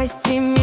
якась сім'я.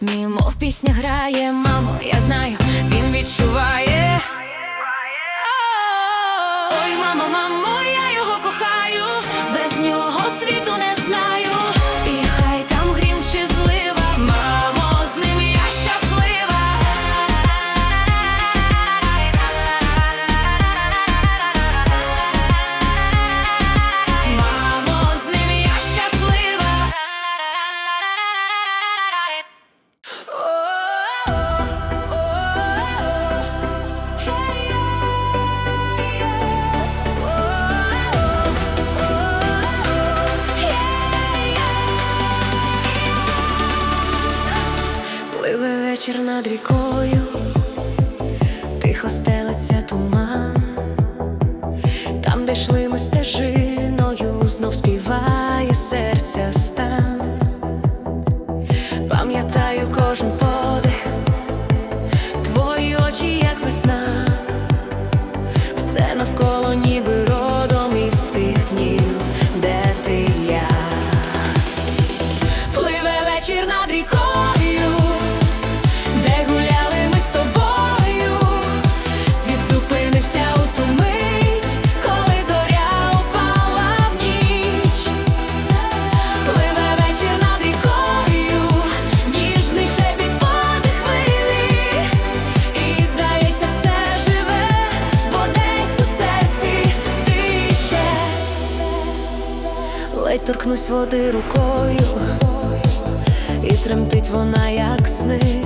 ритмі, мов пісня грає, мамо, я знаю, він відчуває. Ой, мамо, мамо, я вечір над рікою, тихо стелиться туман, там, де йшли ми стежиною, знов співає серця стан, пам'ятаю кожен. води рукою, і тремтить вона, як сни.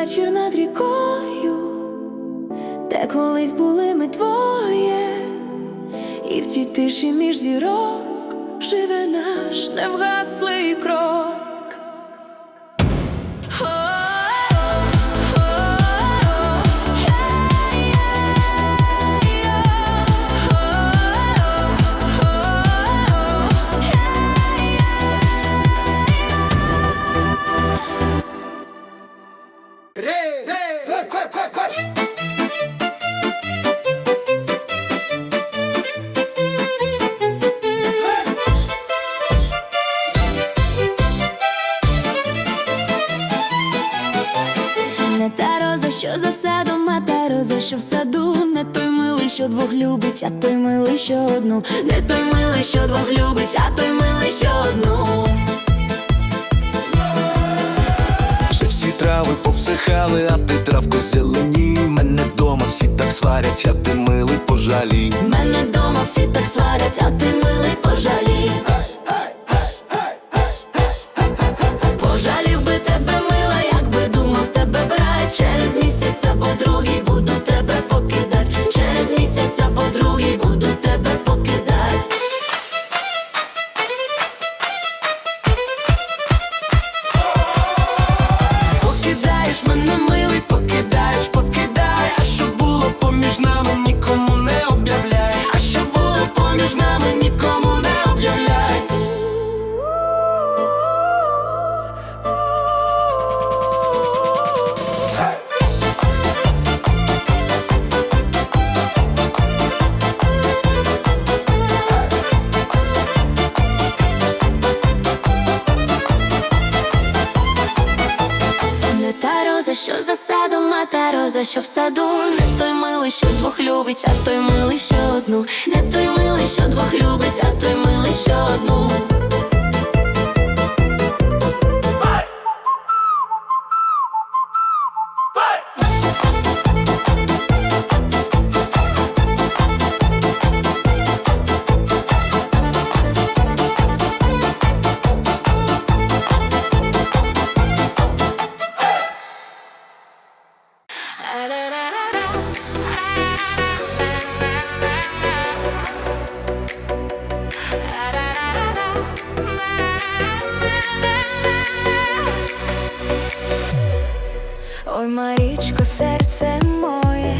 вечір над рікою, де колись були ми двоє, і в цій тиші між зірок живе наш невгаслий кров. Та роза, що за садом, а та роза, що в саду, не той милий, що двох любить, а той милий, що одну, не той милий, що двох любить, а той милий, що одну. Вже всі трави повсихали, а ти травко зелені. Мене дома всі так сварять, а ти милий пожалій. Мене дома всі так сварять, а ти милий пожалій. А та роза, що в саду. Не той милий, що двох любить, а той милий, що одну. Не той милий, що двох любить, а той милий, що одну серце моє,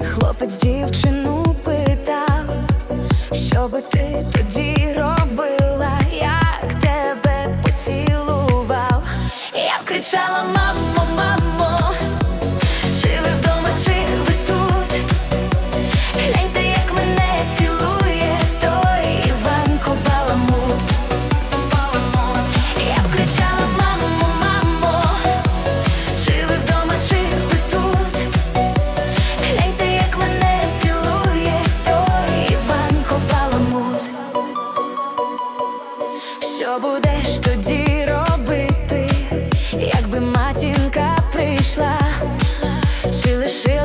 хлопець дівчину лишила.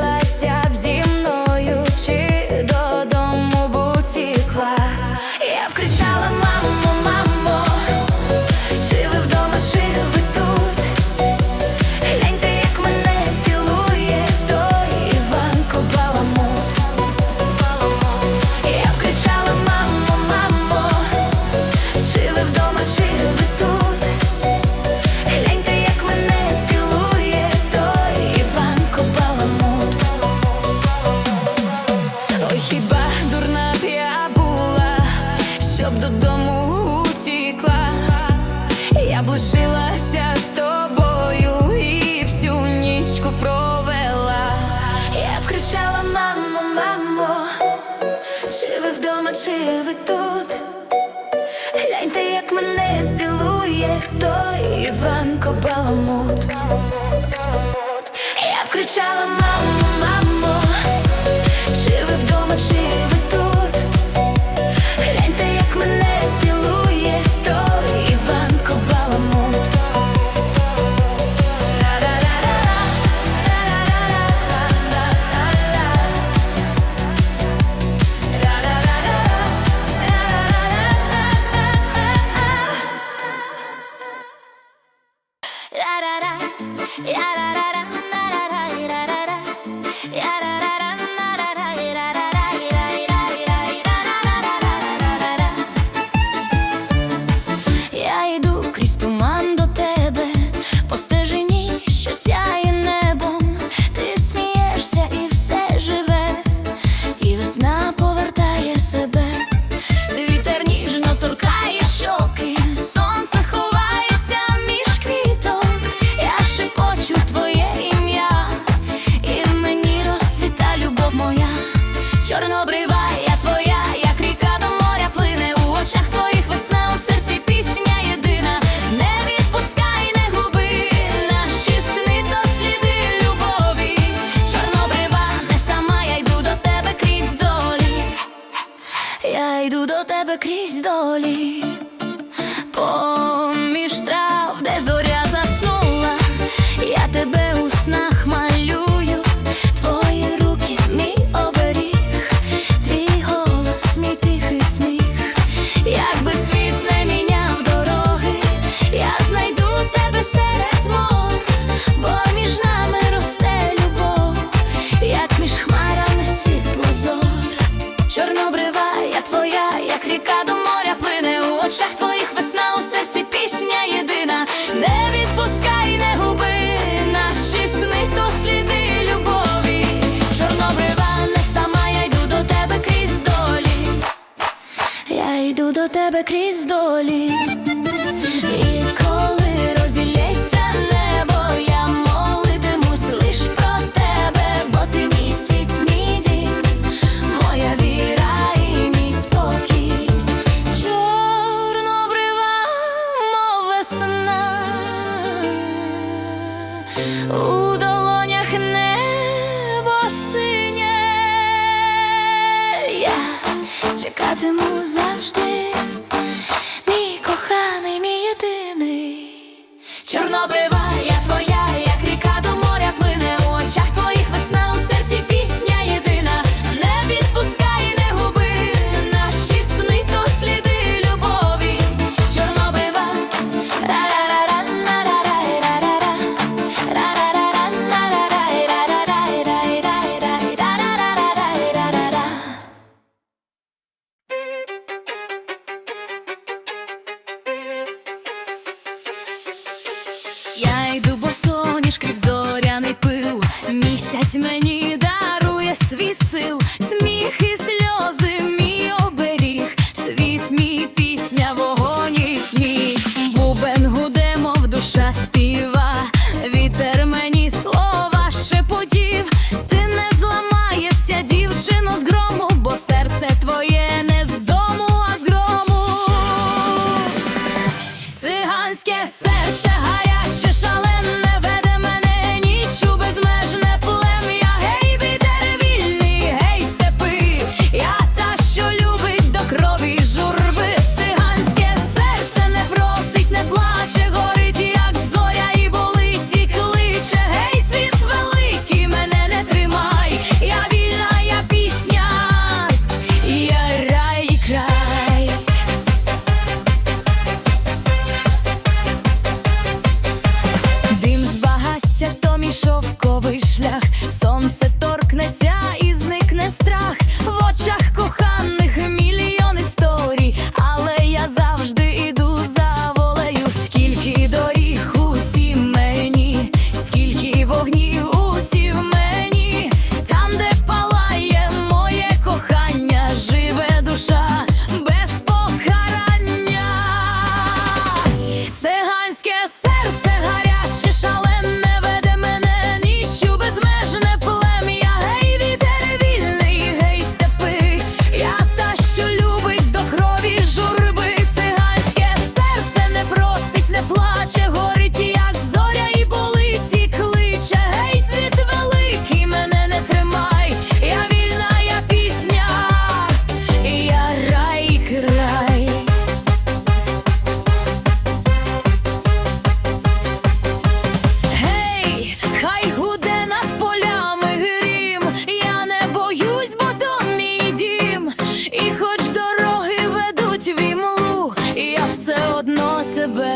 Той Іванко Баламут. Я б кричала, мамо, мамо, до тебе крізь долі, і коли розілється не. sobrevivendo.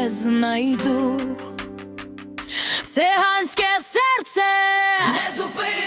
тебе знайду, циганське серце не зупинить.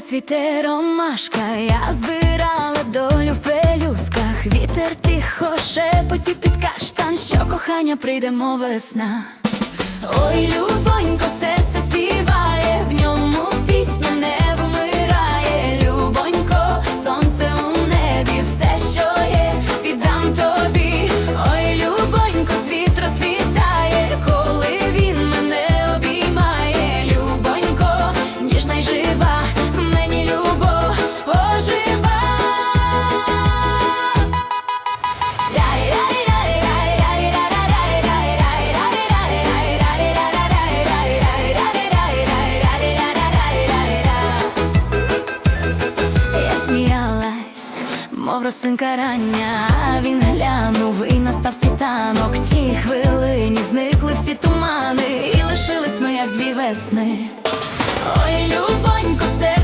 Де цвіте ромашка, я збирала долю в пелюсках, вітер тихо шепотів під каштан, що кохання прийдемо весна. Ой, любонько, серце співає, в ньому пісня не мов росинка рання, він глянув і настав світанок. Ті хвилині зникли всі тумани, і лишились ми, як дві весни. Ой, любонько, серце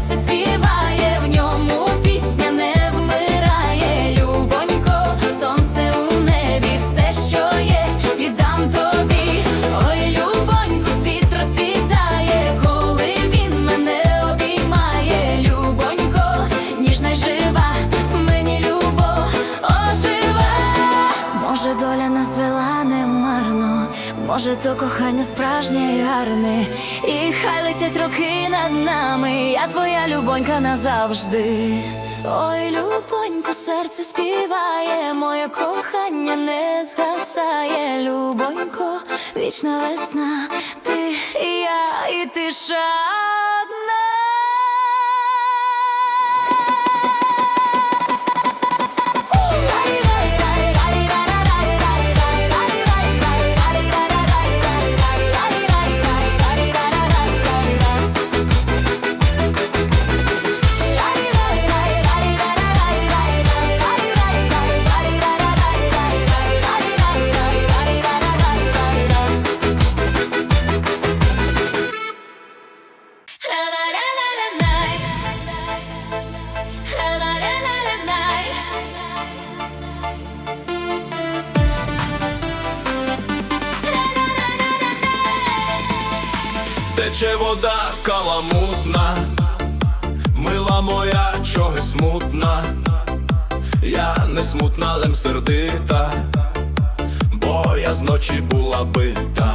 кохання справжнє і гарне, і хай летять роки над нами, я твоя любонька назавжди. Ой, любонько, серце співає, моє кохання не згасає, любонько, вічна весна, ти і я, і тиша смутна, лем сердита, бо я зночі була бита.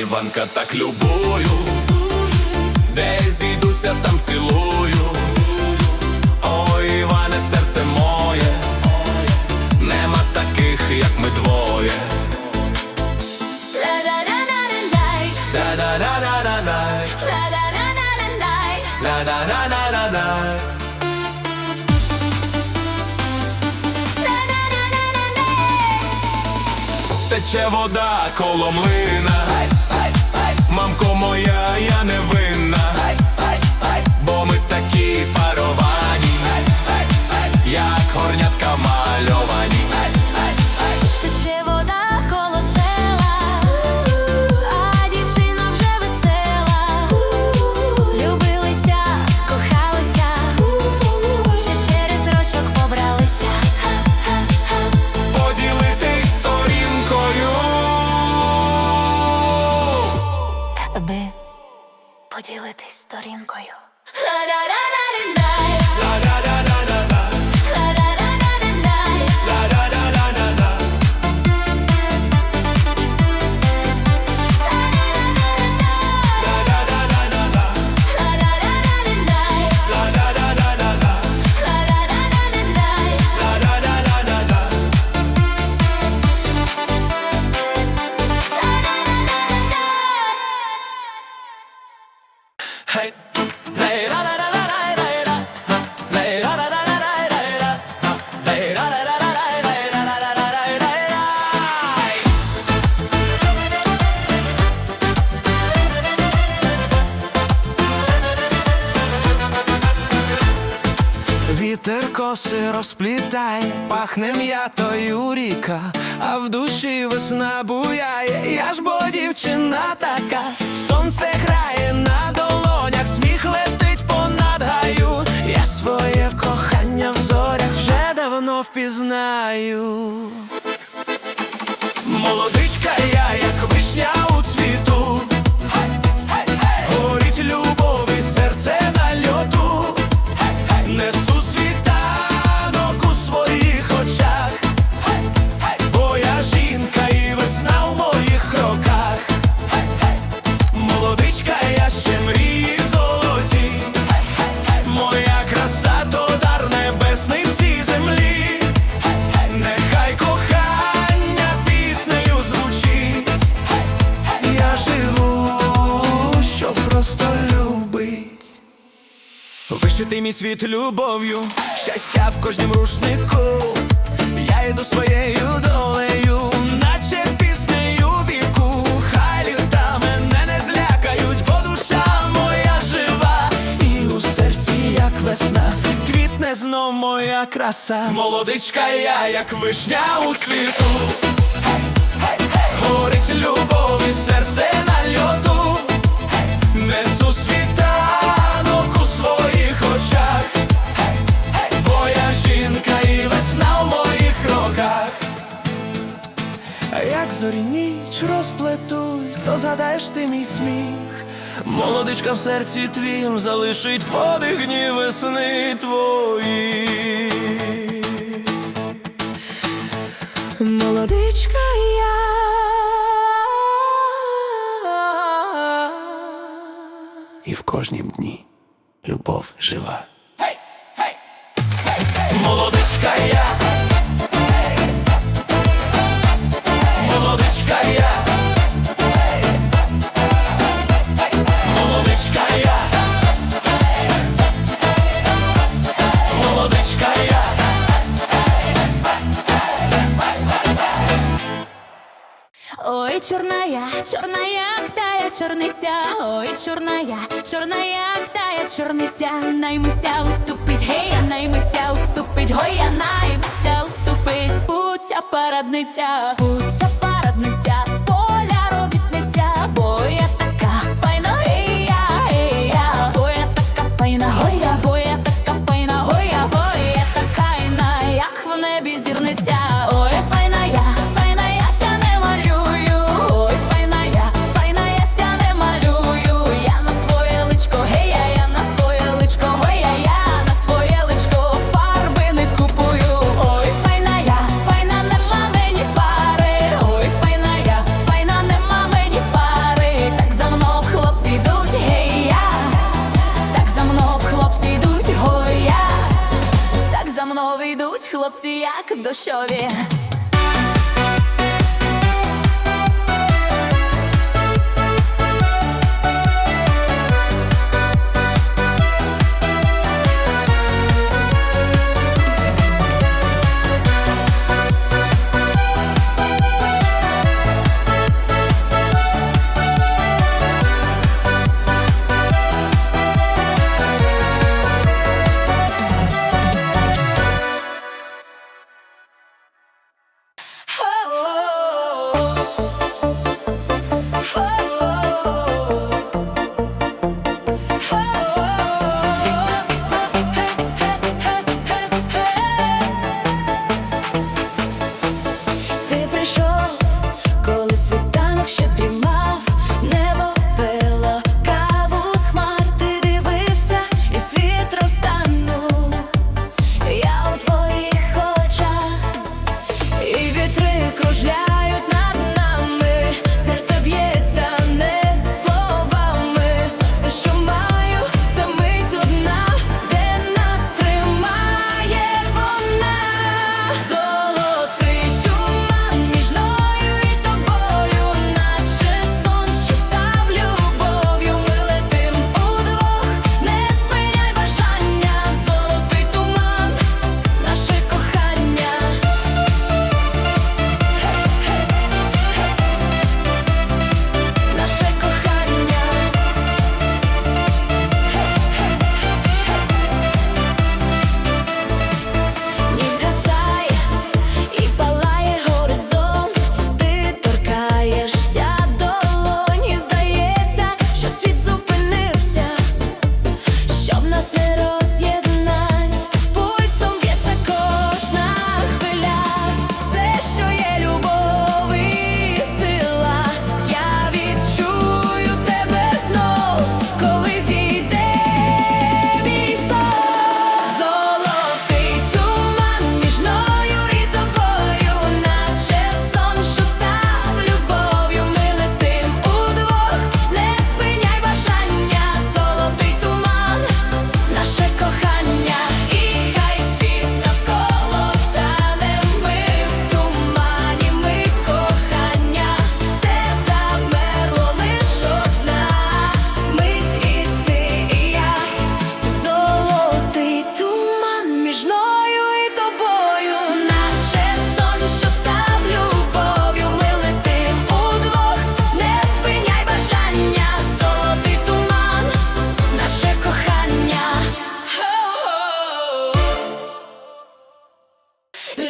Іванка так любую, де зійдуся, там цілую. Ой, Іване, серце моє, нема таких, як ми двоє. Тече вода коло млина, моя, я не винна, коси розплітає, пахне м'ятою ріка, а в душі весна буяє. Я ж бо дівчина така, сонце грає на долонях, сміх летить понад гаю. Я своє кохання в зорях вже давно впізнаю. Молодичка я, як вишня у Вишитий мій світ любов'ю, щастя в кожнім рушнику. Я йду своєю долею, наче піснею віку. Хай літа мене не злякають, бо душа моя жива. І у серці, як весна, квітне знов моя краса. Молодичка я, як вишня у цвіту. Горить любов і серце на льоту. Несу і весна в моїх роках. А як зорі ніч розплетуть, то згадаєш ти мій сміх. Молодичка в серці твім залишить подих дні весни твої. Молодичка я. І в кожнім дні любов жива. Молодичка я. Молодичка я. Молодичка я. Ой, чорная, чорная, тая чорниця, ой, чорная, чорная, тая чорниця, наймуся уступить, гея, наймуся уступить, гоя, наймуся уступить, спуця парадниця, спуця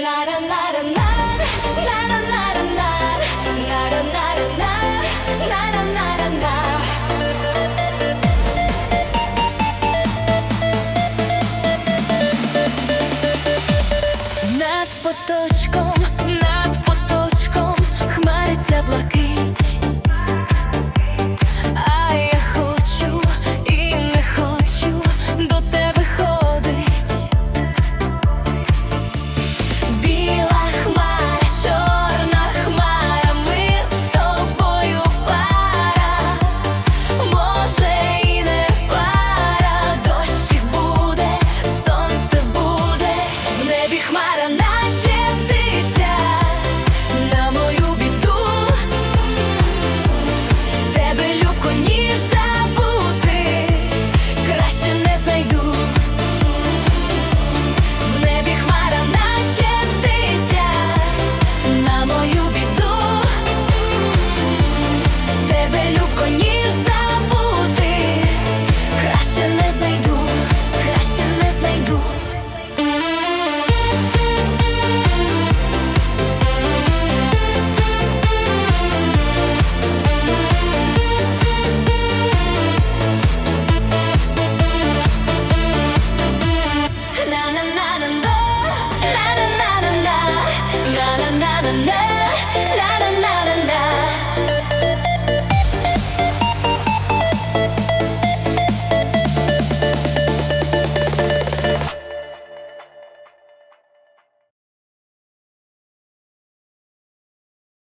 la la la